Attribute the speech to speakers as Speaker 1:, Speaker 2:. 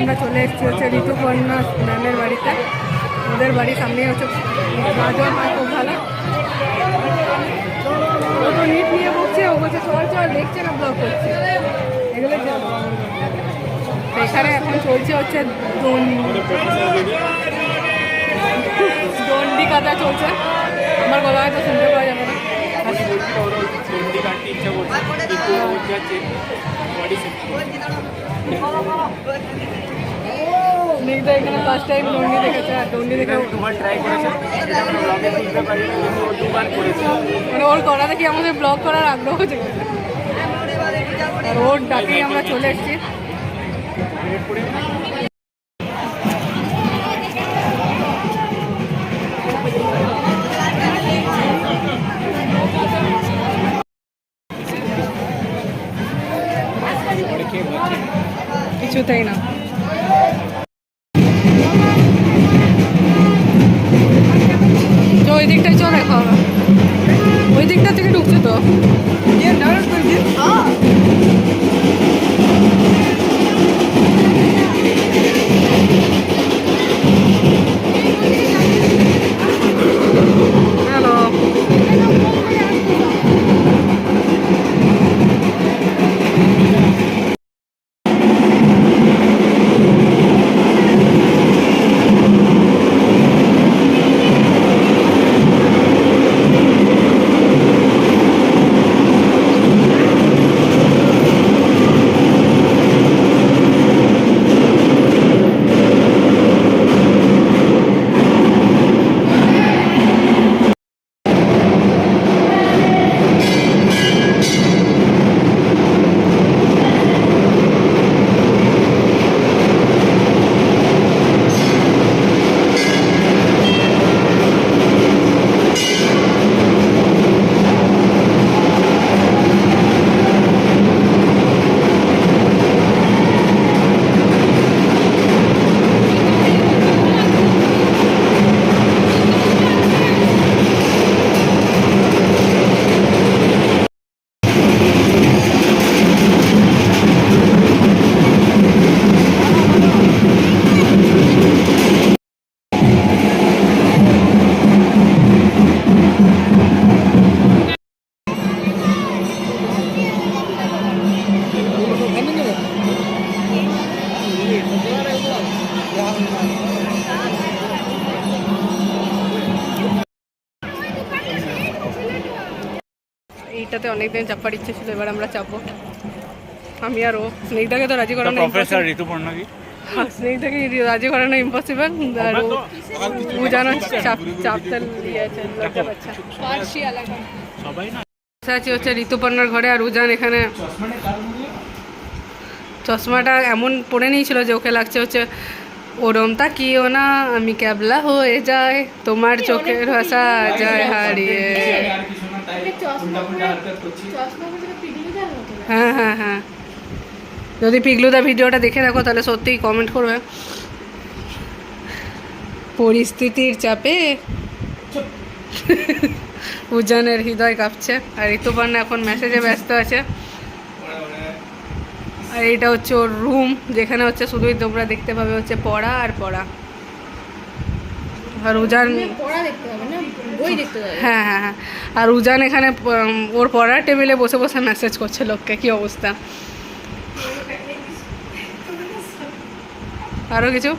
Speaker 1: আমরা চলে এসেছি হচ্ছে ঋতুপর্ণা ম্যামের বাড়িতে। ওদের বাড়ির সামনেই হচ্ছে গাজন হয় খুব ভালো। ও তো নিট নিয়ে বসছে ও বলছে চল চল দেখছে না ব্লগ করছে। এগুলো এখানে এখন চলছে হচ্ছে দন- দণ্ডি কাদা চলছে। আমার গলা হয়তো শুনতে পাওয়া যাবে না।
Speaker 2: ইচ্ছা করছে কিন্তু ওর যাচ্ছে বডি
Speaker 1: নিকদা এখানে ফার্স্ট টাইম দণ্ডি দেখেছে আর দণ্ডি দেখে
Speaker 2: তোমার ট্রাই করেছে। দুবার
Speaker 1: মানে ওর করা দেখি আমাদের ব্লগ করার আগ্রহ জেগেছে আর ওর ডাকেই আমরা চলে এসেছি। কিছুতেই না। Yeah. এইটাতে অনেকদিন চাপার ইচ্ছে ছিল এবার আমরা চাপবো। আমি আর ও স্নেকটাকে তো রাজি করানো
Speaker 2: প্রফেসর ঋতুপর্ণা কি
Speaker 1: স্নেকটাকে রাজি করানো ইম্পসিবল আর ও ও জানো চাপ চাপতে লজ্জা পাচ্ছে।
Speaker 2: সবাই না?
Speaker 1: আছি হচ্ছে ঋতুপর্ণার ঘরে আর উজান এখানে। চশমাটা এমন পরে নিয়েছিল যে ওকে লাগছে হচ্ছে ওরম তাকিও না আমি ক্যাবলা হয়ে যায় তোমার চোখের ভাষা যায় হারিয়ে। হ্যাঁ হ্যাঁ হ্যাঁ। যদি পিগলুদা ভিডিওটা দেখে রাখো তাহলে সত্যিই কমেন্ট করবে। পরিস্থিতির চাপে উজানের হৃদয় কাঁপছে। আর ঋতুপর্ণা এখন মেসেজে ব্যস্ত আছে। আর এইটা হচ্ছে ওর রুম যেখানে হচ্ছে শুধুই তোমরা দেখতে পাবে হচ্ছে পড়া আর পড়া। আর উজান
Speaker 3: পড়া দেখতে হবে না? বই দেখতে হবে।
Speaker 1: হ্যাঁ হ্যাঁ হ্যাঁ। আর উজান এখানে ওর পড়ার টেবিলে বসে বসে মেসেজ করছে লোককে কি অবস্থা? আরও কিছু?